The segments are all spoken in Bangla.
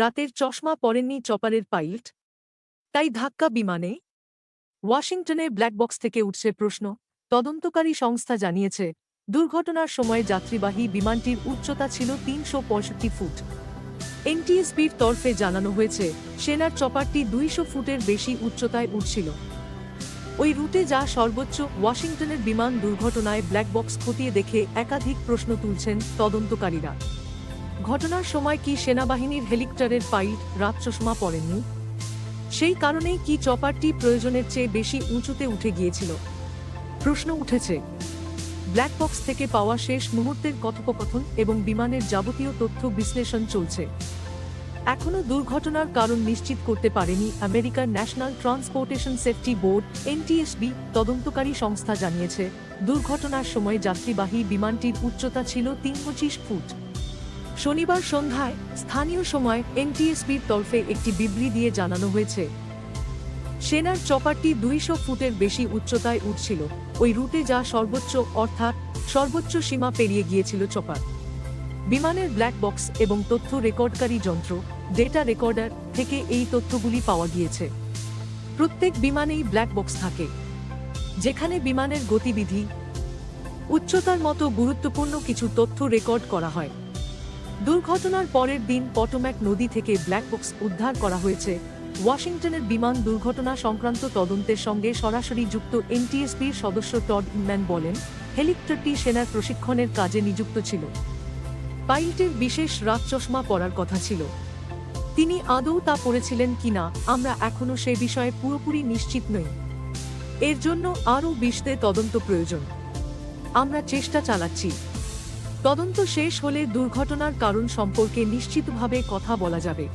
রাতের চশমা পরেননি চপারের পাইলট। তাই ধাক্কা বিমানে ওয়াশিংটনে ব্ল্যাকবক্স থেকে উঠছে প্রশ্ন। তদন্তকারী সংস্থা জানিয়েছে, দুর্ঘটনার সময় যাত্রীবাহী বিমানটির উচ্চতা ছিল তিনশো পঁয়ষট্টি ফুট। এনটিএসবির তরফে জানানো হয়েছে, সেনার চপারটি দুইশো ফুটের বেশি উচ্চতায় উঠছিল। ওই রুটে যা সর্বোচ্চ ওয়াশিংটনের বিমান দুর্ঘটনায় ব্ল্যাকবক্স খতিয়ে দেখে একাধিক প্রশ্ন তুলছেন তদন্তকারীরা। ঘটনার সময় কি সেনাবাহিনীর হেলিকপ্টারের পাইলট রাত চশমা পড়েননি? সেই কারণেই কি চপারটি প্রয়োজনের চেয়ে বেশি উঁচুতে উঠে গিয়েছিল? প্রশ্ন উঠেছে, ব্ল্যাক বক্স থেকে পাওয়া শেষ মুহূর্তের কথোপকথন এবং বিমানের যাবতীয় তথ্য বিশ্লেষণ চলছে। এখনও দুর্ঘটনার কারণ নিশ্চিত করতে পারেনি আমেরিকার National Transportation Safety Board, NTSB, তদন্তকারী সংস্থা জানিয়েছে। দুর্ঘটনার সময় যাত্রীবাহী বিমানটির উচ্চতা ছিল তিন ফুট। শনিবার সন্ধ্যায় স্থানীয় সময় এনটিএসবির তরফে একটি বিবৃতি দিয়ে জানানো হয়েছে। সেনার চপারটি দুইশো ফুটের বেশি উচ্চতায় উঠছিল। ওই রুটে যা সর্বোচ্চ, অর্থাৎ সর্বোচ্চ সীমা পেরিয়ে গিয়েছিল চপার। বিমানের ব্ল্যাক বক্স এবং তথ্য রেকর্ডকারী যন্ত্র, ডেটা রেকর্ডার থেকে এই তথ্যগুলি পাওয়া গিয়েছে। প্রত্যেক বিমানেই ব্ল্যাক বক্স থাকে। যেখানে বিমানের গতিবিধি, উচ্চতার মতো গুরুত্বপূর্ণ কিছু তথ্য রেকর্ড করা হয়। দুর্ঘটনার পরের দিন পটোম্যাক নদী থেকে ব্ল্যাক বক্স উদ্ধার করা হয়েছে। ওয়াশিংটনের বিমান দুর্ঘটনা সংক্রান্ত তদন্তের সঙ্গে সরাসরি যুক্ত এনটিএসপির সদস্য টড ইনম্যান বলেন, হেলিকপ্টারটি সেনার প্রশিক্ষণের কাজে নিযুক্ত ছিল। পাইলটের বিশেষ রাত চশমা পরার কথা ছিল। তিনি আদৌ তা পড়েছিলেন কিনা আমরা এখনও সে বিষয়ে পুরোপুরি নিশ্চিত নই। এর জন্য আরও বিশদে তদন্ত প্রয়োজন। আমরা চেষ্টা চালাচ্ছি। তদন্ত শেষ হলে দুর্ঘটনার কারণ সম্পর্কে নিশ্চিতভাবে কথা বলা যাবে।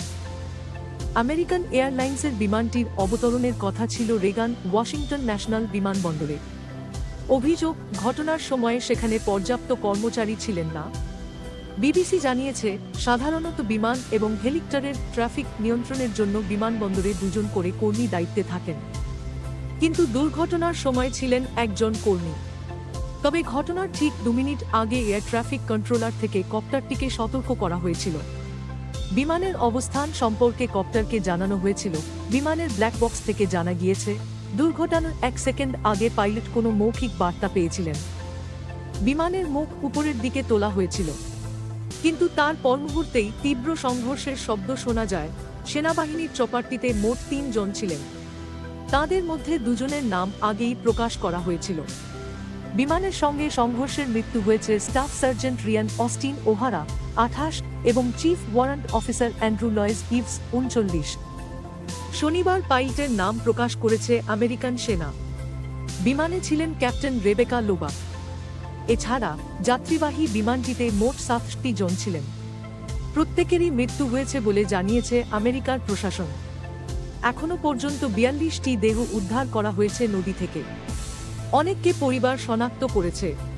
আমেরিকান এয়ারলাইন্সের বিমানটির অবতরণের কথা ছিল রেগান ওয়াশিংটন ন্যাশনাল বিমানবন্দরে। অভিযোগ, ঘটনার সময়ে সেখানে পর্যাপ্ত কর্মচারী ছিলেন না। বিবিসি জানিয়েছে, সাধারণত বিমান এবং হেলিকপ্টারের ট্রাফিক নিয়ন্ত্রণের জন্য বিমানবন্দরে দুজন করে কর্মী দায়িত্বে থাকেন। কিন্তু দুর্ঘটনার সময় ছিলেন একজন কর্মী। তবে ঘটনার ঠিক দু মিনিট আগে এয়ার ট্রাফিক কন্ট্রোলার থেকে কপ্টারটিকে সতর্ক করা হয়েছিল। বিমানের অবস্থান সম্পর্কে কপ্টারকে জানানো হয়েছিল। বিমানের ব্ল্যাক বক্স থেকে জানা গিয়েছে, দুর্ঘটনার এক সেকেন্ড আগে পাইলট কোনো মৌখিক বার্তা পেয়েছিলেন। বিমানের মুখ উপরের দিকে তোলা হয়েছিল। কিন্তু তার পর মুহূর্তেই তীব্র সংঘর্ষের শব্দ শোনা যায়। সেনাবাহিনীর চপারটিতে মোট তিনজন ছিলেন। তাদের মধ্যে দুজনের নাম আগেই প্রকাশ করা হয়েছিল। বিমানের সঙ্গে সংঘর্ষের মৃত্যু হয়েছে staff sergeant Ryan Austin O'Hara, আঠাশ, এবং chief warrant officer Andrew Loyes Eaves, উনচল্লিশ। শনিবার পাইলটের নাম প্রকাশ করেছে আমেরিকান সেনা। বিমানে ছিলেন ক্যাপ্টেন রেবেকা লোবা। এছাড়া যাত্রীবাহী বিমানটিতে মোট সাতটি জন ছিলেন। প্রত্যেকেরই মৃত্যু হয়েছে বলে জানিয়েছে আমেরিকার প্রশাসন। এখনও পর্যন্ত বিয়াল্লিশটি দেহ উদ্ধার করা হয়েছে নদী থেকে। অনেককে পরিবার শনাক্ত করেছে।